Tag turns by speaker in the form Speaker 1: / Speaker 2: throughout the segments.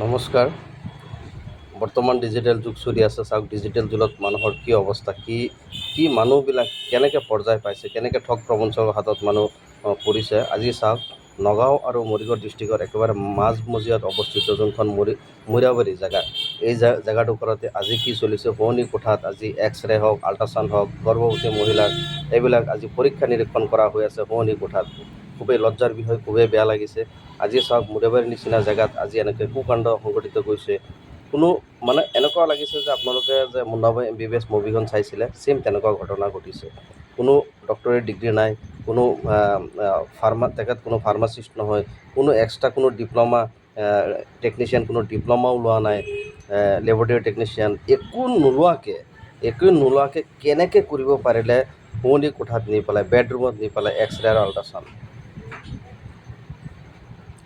Speaker 1: নমস্কাৰ বৰ্তমান ডিজিটেল যুগ চলি আছে, চাওক ডিজিটেল যুগত মানুহৰ কি অৱস্থা, কি কি মানুহবিলাক কেনেকৈ পৰ্যায় পাইছে, কেনেকৈ ঠগ প্ৰবঞ্চকৰ হাতত মানুহ পৰিছে। আজি চাওক, নগাঁও আৰু মৰিগাঁও ডিষ্ট্ৰিক্টৰ একেবাৰে মাজমজিয়াত অৱস্থিত যোনখন মৰি, মৈৰাবাৰী জেগা, এই জে- জেগাডোখৰতে আজি কি চলিছে, শুৱনি কোঠাত আজি এক্স ৰে হওক আল্ট্ৰাচাউণ্ড হওক, গৰ্ভৱতী মহিলাৰ, এইবিলাক আজি পৰীক্ষা নিৰীক্ষণ কৰা হৈ আছে শুৱনি কোঠাত। খুবেই লজ্জাৰ বিষয়, খুবেই বেয়া লাগিছে। আজি চাওক মুৰেবাৰীৰ নিচিনা জেগাত আজি এনেকৈ কুকাণ্ড সংঘটিত গৈছে কোনো মানে এনেকুৱা লাগিছে যে আপোনালোকে যে Munnabhai M B B S মুভিখন চাইছিলে ছেইম তেনেকুৱা ঘটনা ঘটিছে। কোনো ডক্টৰেট ডিগ্ৰী নাই, কোনো ফাৰ্মা, তেখেত কোনো ফাৰ্মাচিষ্ট নহয়, কোনো এক্সট্ৰা কোনো ডিপ্ল'মা টেকনিচিয়ান, কোনো ডিপ্ল'মাও লোৱা নাই লেবৰেটৰী টেকনিচিয়ান। একো নোলোৱাকৈ একো নোলোৱাকৈ কেনেকৈ কৰিব পাৰিলে শুৱনি কোঠাত নি পেলাই, বেডৰুমত নি পেলাই এক্স ৰে আৰু আল্ট্ৰাচাউণ্ড?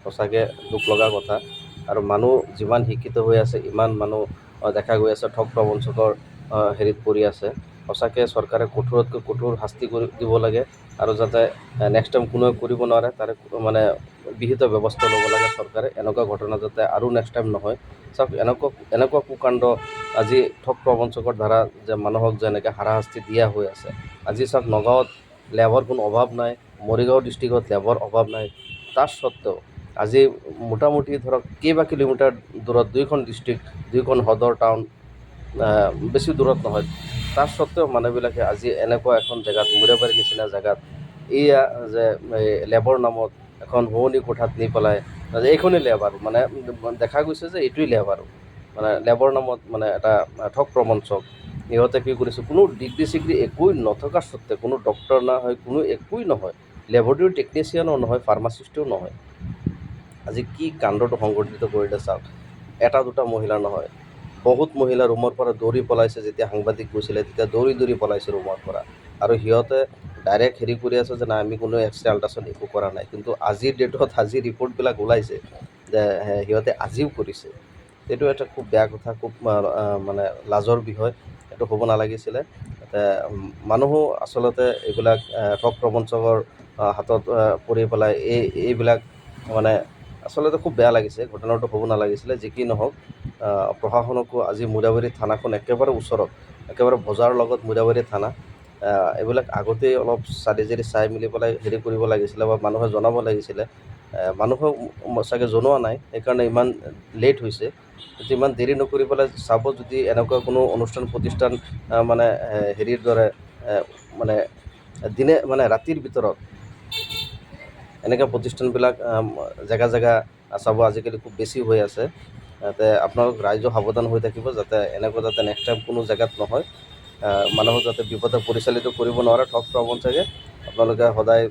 Speaker 1: সঁচাকৈ দুখ লগা কথা। আৰু মানুহ যিমান শিক্ষিত হৈ আছে, ইমান মানুহ দেখা গৈ আছে, ঠগ প্ৰবঞ্চকৰ হেৰিত পৰি আছে। সঁচাকৈ চৰকাৰে কঠোৰতকৈ কঠোৰ শাস্তি কৰি দিব লাগে আৰু যাতে নেক্সট টাইম কোনোৱে কৰিব নোৱাৰে, তাৰে মানে বিহিত ব্যৱস্থা ল'ব লাগে চৰকাৰে। এনেকুৱা ঘটনা যাতে আৰু নেক্সট টাইম নহয়। চাওক, এনেকুৱা এনেকুৱা কুকাণ্ড আজি ঠগ প্ৰবঞ্চকৰ দ্বাৰা যে মানুহক যে এনেকৈ হাৰাশাস্তি দিয়া হৈ আছে। আজি চাওক, নগাঁৱত লেবৰ কোনো অভাৱ নাই, মৰিগাঁও ডিষ্ট্ৰিক্টত লেবৰ অভাৱ নাই। তাৰ স্বত্বেও আজি মোটামুটি ধৰক কেইবা কিলোমিটাৰ দূৰত দুইখন ডিষ্ট্ৰিক্ট দুইখন সদৰ টাউন বেছি দূৰত নহয়। তাৰ স্বত্বেও মানুহবিলাকে আজি এনেকুৱা এখন জেগাত মুৰেবাৰীৰ নিচিনা জেগাত এইয়া যে লেবৰ নামত এখন শুৱনি কোঠাত নি পেলাই এইখনেই লেব আৰু মানে দেখা গৈছে যে এইটোৱেই লেব আৰু মানে লেবৰ নামত মানে এটা ঠগ প্ৰবঞ্চক সিহঁতে কি কৰিছে কোনো ডিগ্ৰী চিগ্ৰী একোৱেই নথকা স্বত্বে কোনো ডক্তৰ নহয় কোনো একোৱেই নহয়। লেবৰেটৰী টেকনিচিয়ানো নহয় ফাৰ্মাচিষ্টো নহয়। আজি কি কাণ্ডটো সংঘটিত কৰিলে চাওক। এটা দুটা মহিলা নহয়। বহুত মহিলা ৰুমৰ পৰা দৌৰি পলাইছে যেতিয়া সাংবাদিক গৈছিলে, তেতিয়া দৌৰি দৌৰি পলাইছে ৰুমৰ পৰা। আৰু সিহঁতে ডাইৰেক্ট হেৰি কৰি আছে যে, নাই, আমি কোনো এক্স ৰে আল্ট্ৰাচাউণ্ড একো কৰা নাই। কিন্তু আজিৰ ডেটত আজি ৰিপৰ্টবিলাক ওলাইছে যে সিহঁতে আজিও কৰিছে। এইটো এটা খুব বেয়া কথা, খুব মানে লাজৰ বিষয়। এইটো হ'ব নালাগিছিলে। মানুহো আচলতে এইবিলাক ঠগ প্ৰবঞ্চকৰ হাতত পৰি পেলাই এই, এইবিলাক মানে আচলতে খুব বেয়া লাগিছে, ঘটনাটো হ'ব নালাগিছিলে, যি কি নহওক প্ৰশাসনকো আজি মুৰাবাৰী থানাখন একেবাৰে ওচৰত, একেবাৰে বজাৰৰ লগত মুৰাবাৰী থানা এইবিলাক আগতেই অলপ চালি জাৰি চাই মেলি পেলাই হেৰি কৰিব লাগিছিলে বা মানুহে জনাব লাগিছিলে মানুহক চাগে জনোৱা নাই। সেইকাৰণে ইমান লেট হৈছে। যদি ইমান দেৰি নকৰি পেলাই চাব যদি এনেকুৱা কোনো অনুষ্ঠান, প্ৰতিষ্ঠান মানে হেৰিৰ দৰে মানে দিনে মানে ৰাতিৰ ভিতৰত এনেকৈ প্ৰতিষ্ঠানবিলাক জেগা জেগা চাব আজিকালি খুব বেছি হৈ আছে। যাতে আপোনালোক ৰাইজো সাৱধান হৈ থাকিব যাতে এনেকুৱা যাতে নেক্সট টাইম কোনো জেগাত নহয়। মানুহক যাতে বিপদে পৰিচালিত কৰিব নোৱাৰে। ঠগ প্ৰবঞ্চকে আপোনালোকে সদায়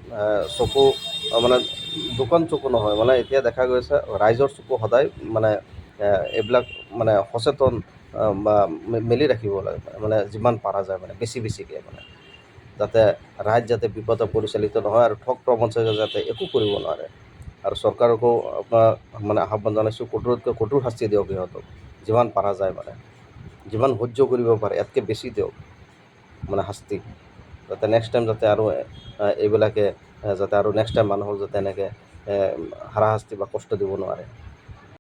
Speaker 1: চকু মানে দোকান চকু নহয় মানে এতিয়া দেখা গৈছে, ৰাইজৰ চকু সদায় মানে এইবিলাক মানে সচেতন বা মেলি ৰাখিব লাগে মানে যিমান পৰা যায় মানে বেছি বেছিকৈ মানে যাতে ৰাইজ যাতে বিপদে পৰিচালিত নহয় আৰু ঠগ প্ৰবঞ্চকে যাতে একো কৰিব নোৱাৰে। আৰু চৰকাৰকো আপোনাৰ মানে আহ্বান জনাইছোঁ, কঠোৰতকৈ কঠোৰ শাস্তি দিয়ক সিহঁতক, যিমান পৰা যায় মানে যিমান সহ্য কৰিব পাৰে, ইয়াতকৈ বেছি দিয়ক মানে শাস্তি। যাতে নেক্সট টাইম যাতে আৰু আহ, এইবিলাকে আহ, যাতে আৰু নেক্সট টাইম মানুহক যাতে এনেকৈ হাৰাশাস্তি বা কষ্ট দিব নোৱাৰে।